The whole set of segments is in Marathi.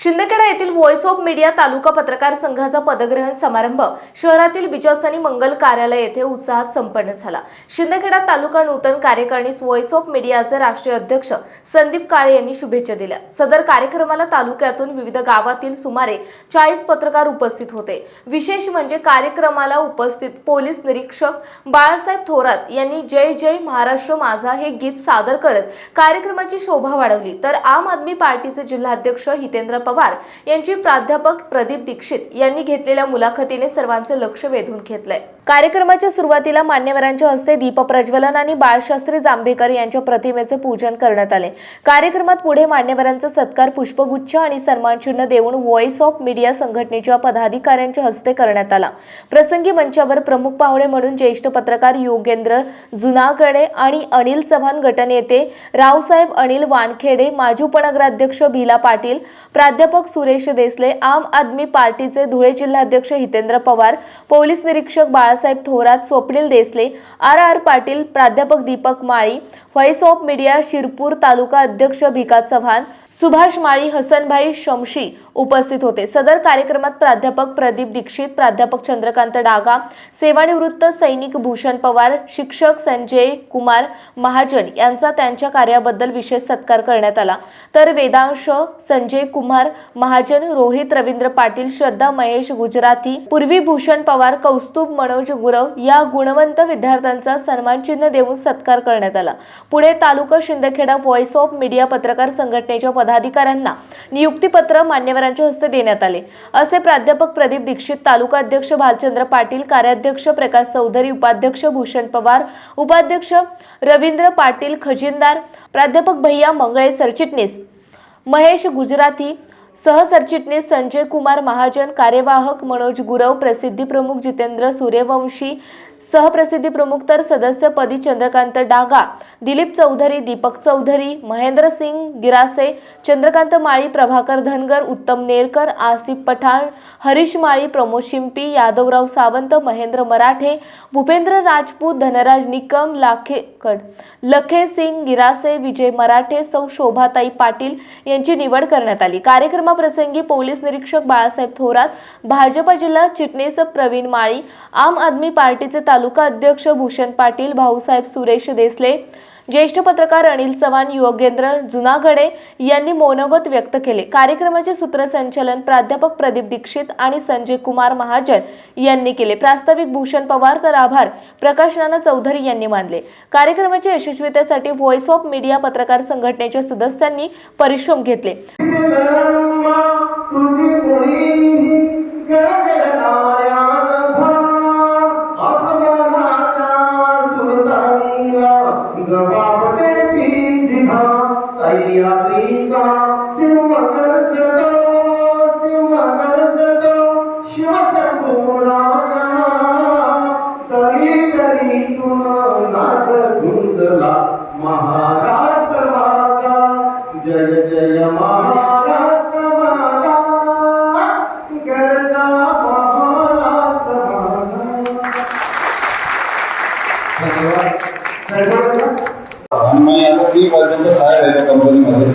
शिंदखेडा येथील व्हॉइस ऑफ मीडिया तालुका पत्रकार संघाचा पदग्रहण समारंभ शहरातील बिचासनी मंगल कार्यालय येथे उत्साहात संपन्न झाला. शिंदखेडा तालुका नूतन कार्यकारिणीस व्हॉइस ऑफ मीडियाचे राष्ट्रीय अध्यक्ष संदीप काळे यांनी शुभेच्छा दिल्या. सदर कार्यक्रमाला तालुक्यातून विविध गावातील सुमारे चाळीस पत्रकार उपस्थित होते. विशेष म्हणजे कार्यक्रमाला उपस्थित पोलीस निरीक्षक बाळासाहेब थोरात यांनी जय जय महाराष्ट्र माझा हे गीत सादर करत कार्यक्रमाची शोभा वाढवली. तर आम आदमी पार्टीचे जिल्हाध्यक्ष हितेंद्र पवार यांची प्राध्यापक प्रदीप दीक्षित यांनी घेतलेल्या मुलाखतीने सर्वांचे लक्ष वेधून घेतलंय. कार्यक्रमाच्या सुरुवातीला मान्यवरांच्या हस्ते दीप प्रज्वलन आणि बाळशास्त्री जांभेकर यांच्या प्रतिमेचे पूजन करण्यात आले. कार्यक्रमात पुढे मान्यवरांचा सत्कार पुष्पगुच्छ आणि सन्मानचिन्ह देऊन व्हॉइस ऑफ मीडिया संघटनेच्या पदाधिकाऱ्यांच्या हस्ते करण्यात आला. प्रसंगी मंचावर प्रमुख पाहुणे म्हणून ज्येष्ठ पत्रकार योगेंद्र जुनागडे आणि अनिल चव्हाण गटनेते रावसाहेब अनिल वानखेडे माजी उपनगराध्यक्ष भिला पाटील प्रा प्राध्यापक सुरेश देसले आम आदमी पार्टीचे धुळे जिल्हाध्यक्ष हितेंद्र पवार पोलीस निरीक्षक बाळासाहेब थोरात स्वप्नील देसले आर आर पाटील प्राध्यापक Deepak Mali voice of media Shirpur तालुका अध्यक्ष भिका चव्हाण सुभाष माळी हसनभाई शमशी उपस्थित होते. सदर कार्यक्रमात प्राध्यापक प्रदीप दीक्षित प्राध्यापक चंद्रकांत डागा सेवानिवृत्त सैनिक भूषण पवार शिक्षक संजय कुमार महाजन यांचा त्यांच्या कार्याबद्दल विशेष सत्कार करण्यात आला. तर वेदांश संजय कुमार महाजन रोहित रवींद्र पाटील श्रद्धा महेश गुजराती पूर्वी भूषण पवार कौस्तुभ मनोज गुरव या गुणवंत विद्यार्थ्यांचा सन्मानचिन्ह देऊन सत्कार करण्यात आला. पुढे तालुका शिंदखेडा व्हॉइस ऑफ मीडिया पत्रकार संघटनेच्या पदाधिकाऱ्यांना नियुक्तीपत्र मान्यवरांच्या हस्ते देण्यात आले. असे प्राध्यापक प्रदीप दीक्षित तालुका अध्यक्ष भालचंद्र पाटील कार्याध्यक्ष प्रकाश चौधरी उपाध्यक्ष भूषण पवार उपाध्यक्ष रवींद्र पाटील खजिनदार प्राध्यापक भैया मंगळे सरचिटणीस महेश गुजराती सहसरचिटणीस संजय कुमार महाजन कार्यवाहक मनोज गुरव प्रसिद्धी प्रमुख जितेंद्र सूर्यवंशी सहप्रसिद्धी प्रमुख तर सदस्यपदी चंद्रकांत डागा दिलीप चौधरी दीपक चौधरी महेंद्र सिंग गिरासे चंद्रकांत माळी प्रभाकर धनगर उत्तम नेरकर आसिफ पठाण हरीश माळी प्रमोद शिंपी यादवराव सावंत महेंद्र मराठे भूपेंद्र राजपूत धनराज निकम लाखेकड लखे सिंग गिरासे विजय मराठे सौ शोभाताई पाटील यांची निवड करण्यात आली. कार्यक्रमाप्रसंगी पोलीस निरीक्षक बाळासाहेब थोरात भाजप जिल्हा चिटणीस प्रवीण माळी आम आदमी पार्टीचे तालुका अध्यक्ष भूषण पाटील भाऊसाहेब सुरेश देसले ज्येष्ठ पत्रकार अनिल चव्हाण योगेंद्र जुनागडे यांनी मनोगत व्यक्त केले. कार्यक्रमाचे सूत्रसंचालन प्राध्यापक प्रदीप दीक्षित आणि संजय कुमार महाजन यांनी केले. प्रास्ताविक भूषण पवार तर आभार प्रकाश नाना चौधरी यांनी मानले. कार्यक्रमाच्या यशस्वीतेसाठी व्हॉइस ऑफ मीडिया पत्रकार संघटनेच्या सदस्यांनी परिश्रम घेतले. साहेब आहे कंपनीमध्ये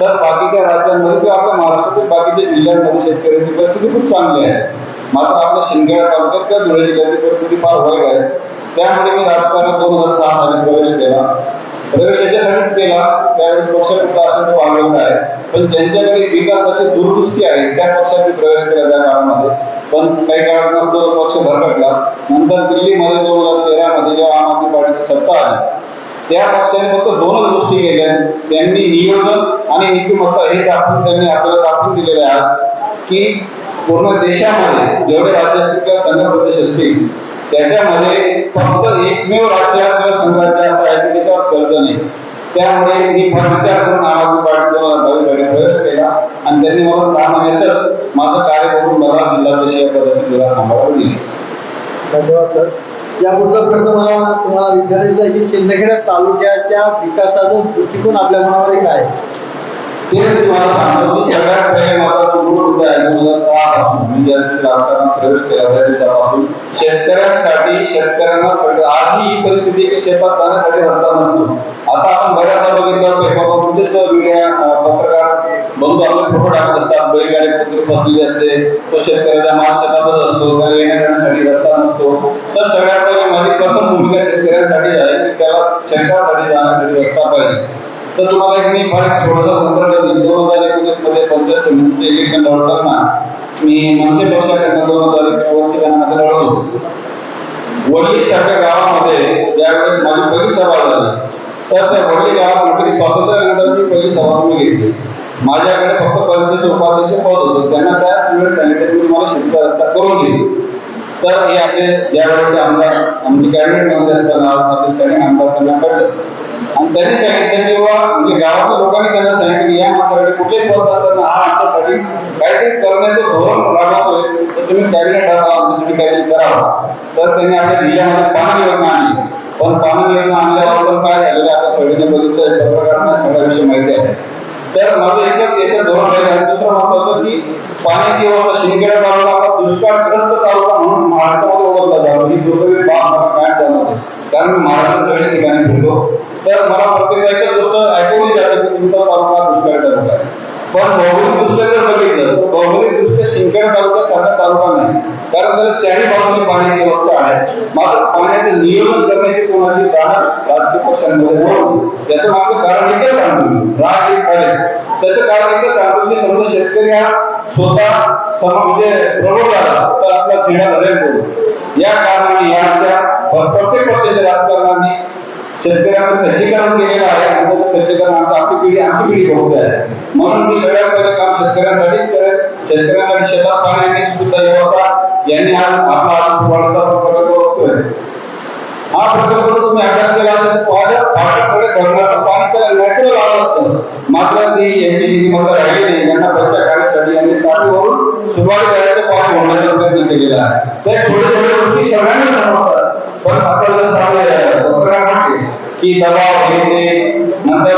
तर बाकीच्या राज्यांमध्ये किंवा आपल्या महाराष्ट्रातील बाकीच्या जिल्ह्यांमध्ये शेतकऱ्यांची परिस्थिती खूप चांगली आहे. मात्र आपल्या शिंदखेडा तालुक्यात किंवा धुळे जिल्ह्याची परिस्थिती फार वाईट आहे. त्यामुळे मी राजकारणात दोन हजार सहा साली प्रवेश केला. प्रवेश याच्यासाठीच केला. त्यावेळेस पक्षात असं वागवलं आहे. पण ज्यांच्याकडे विकासाची दूरदृष्टी आहे त्या पक्षात मी प्रवेश केला त्या काळामध्ये. पण काही कारणास्तव पक्ष भरकटला. नंतर दिल्लीमध्ये दोन हजार तेरा मध्ये जेव्हा आम आदमी पार्टीची सत्ता आली त्या पक्षाने फक्त दोनच गोष्टी केल्या. त्यांनी नियोजन आणि नीतिमत्ता हे दाखवून त्यांनी आपल्याला दाखवून दिलेले आहेत की पूर्ण देशामध्ये जेवढे राज्य असतील किंवा संघ प्रदेश असतील त्याच्यामध्ये फक्त एकमेव राज्य किंवा संघराज्य असं आहे की त्याच्यावर कर्ज नाही. त्यामुळे मी फार विचार करून आम आदमी पार्टी दोन हजार बावीससाठी प्रवेश केला. आणि त्यांनी मला सहा महिन्यातच माझं कार्य बघून मला जिल्हाध्यक्ष या पदाची जिल्हा सांभाळून दिली. धन्यवाद सर. या पुढचा प्रश्न मला तुम्हाला विचारायचा की शिंदखेडा तालुक्याच्या विकासाचा दृष्टिकोन आपल्या मनामध्ये काय? तेच तुम्हाला सांगतो की सगळ्यात पहिले माझा मूळ मुद्दा आहे दोन हजार सहा पासून मी ज्या दिवशी राजकारणात प्रवेश केला त्या दिवसापासून शेतकऱ्यांसाठी शेतकऱ्यांना सगळं आजही ही परिस्थिती की शेतात जाण्यासाठी रस्ता नसतो आता आपण बऱ्याचदा बघितलं पेपरवर कुठेच मीडिया पत्रकार बंधू आपले फोटो टाकत असतात बैलगाडी कुठे बसलेली असते तो शेतकऱ्याचा माल शेतातच असतो त्याला येण्या जाण्यासाठी रस्ता नसतो. तर सगळ्यात पहिले माझी प्रथम भूमिका शेतकऱ्यांसाठी आहे की त्याला शेतासाठी जाण्यासाठी रस्ता पाहिजे. तर तुम्हाला एक मी फार थोडासा संदर्भ देईल दोन हजार एकोणीसमध्ये पंचायत समितीचे इलेक्शन लढताना मी मनसे पक्षाकडनं दोन हजार एकोणीस वर्षी लढत होतो. वडली सारख्या गावामध्ये ज्यावेळेस माझी पहिली सभा झाली तर त्या वडली गावात कुठेतरी स्वातंत्र्यानंतरची पहिली सभा मी घेतली. माझ्याकडे फक्त परिषदेचे उपाध्यक्ष पद होतं. त्यांना त्या वेळेस सांगितलं की तुम्हाला शेतीचा रस्ता करून घेईल तर हे आपले ज्या वेळेचे आमदार आमचे कॅबिनेट मंत्री असताना आज आपले स्थानिक आमदार त्यांना कळलं आणि त्यांनी सांगितलं की बाबा म्हणजे गावातल्या लोकांनी त्यांना सांगितलं की या माणसाकडे कुठलेही पद असताना हा आमच्यासाठी काहीतरी करण्याचं धोरण राबवतोय. तर तुम्ही कॅबिनेट राहा आमच्यासाठी काहीतरी करावं. तर त्यांनी आपल्या जिल्ह्यामध्ये पाणी योजना आणली. पण पाणी योजना आणल्यावर पण काय झालेलं आता सगळ्यांनी बघितलं पत्रकारांना सगळ्या विषयी माहिती आहे. तर माझं एकच याच्यात धोरण आहे. दुसरं महत्वाचं की पाण्याची व्यवस्था शिंदखेडा तालुका दुष्काळग्रस्त तालुका म्हणून चारही पाण्याची व्यवस्था आहे. मात्र पाण्याचं नियोजन करण्याची कोणाची जाणच राजकीय पक्षांमध्ये नव्हती त्याचं मागचं कारण एकच सांगतो मी राग एक आहे. त्याचं कारण एकच सांगतो की समजा शेतकरी हा स्वतः सम म्हणजे प्रबळ झाला तर आपला झेंडा धरेल कोण. या कारणाने यांच्या प्रत्येक पक्षाच्या राजकारणाने शेतकऱ्यांचं खच्चीकरण केलेलं आहे आणि खच्चीकरण आमची आपली पिढी आमची पिढी बघत आहे. म्हणून मी सगळ्यात पहिले काम शेतकऱ्यांसाठीच करेन. शेतकऱ्यांसाठी शेतात पाणी आणण्याची सुद्धा व्यवस्था यांनी आज आपला आज सुरुवातीचा प्रकल्प बघतोय. हा प्रकल्प जर तुम्ही अभ्यास केला असेल तर माझ्या सगळे धरणाचं पाणी त्याला नॅचरल आलं असतं. मात्र ती यांची नीतिमत्ता राहिली नाही. यांना पैसा काढण्यासाठी यांनी टाकीवरून सुरुवात करायचं पाणी ओढण्याचा प्रयत्न केलेला आहे. त्या छोट्या छोट्या गोष्टी सगळ्यांना समजतात. पण आता जर सांगले पत्रकार म्हटले की दबाव हे ते नंतर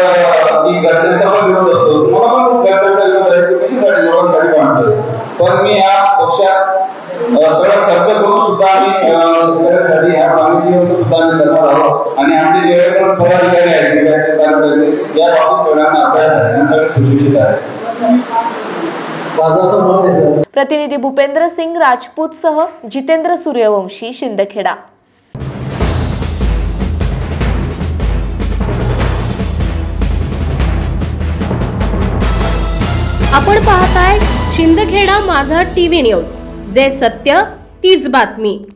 ती गरजेचा पण विरोध असतो मला पण घरच्यांचा विरोध आहे की कशासाठी लोकांसाठी मांडतोय पण मी या पक्षात अ, सगळं खर्च करून सुद्धा आम्ही अ, शेतकऱ्यांसाठी ह्या पाण्याची व्यवस्था सुद्धा आम्ही करणार आहोत आणि आमचे जे पण पदाधिकारी आहेत विद्यार्थी तालुक्यातले या बाबतीत सगळ्यांना अभ्यास आहे आणि सगळे सुशिक्षित आहेत माझं असं मत आहे सर प्रतिनिधी भूपेंद्र सिंग राजपूत सह जितेंद्र सूर्यवंशी शिंदखेडा. आपण पाहताय शिंदखेडा माझा टीव्ही न्यूज. जे सत्य तीच बातमी.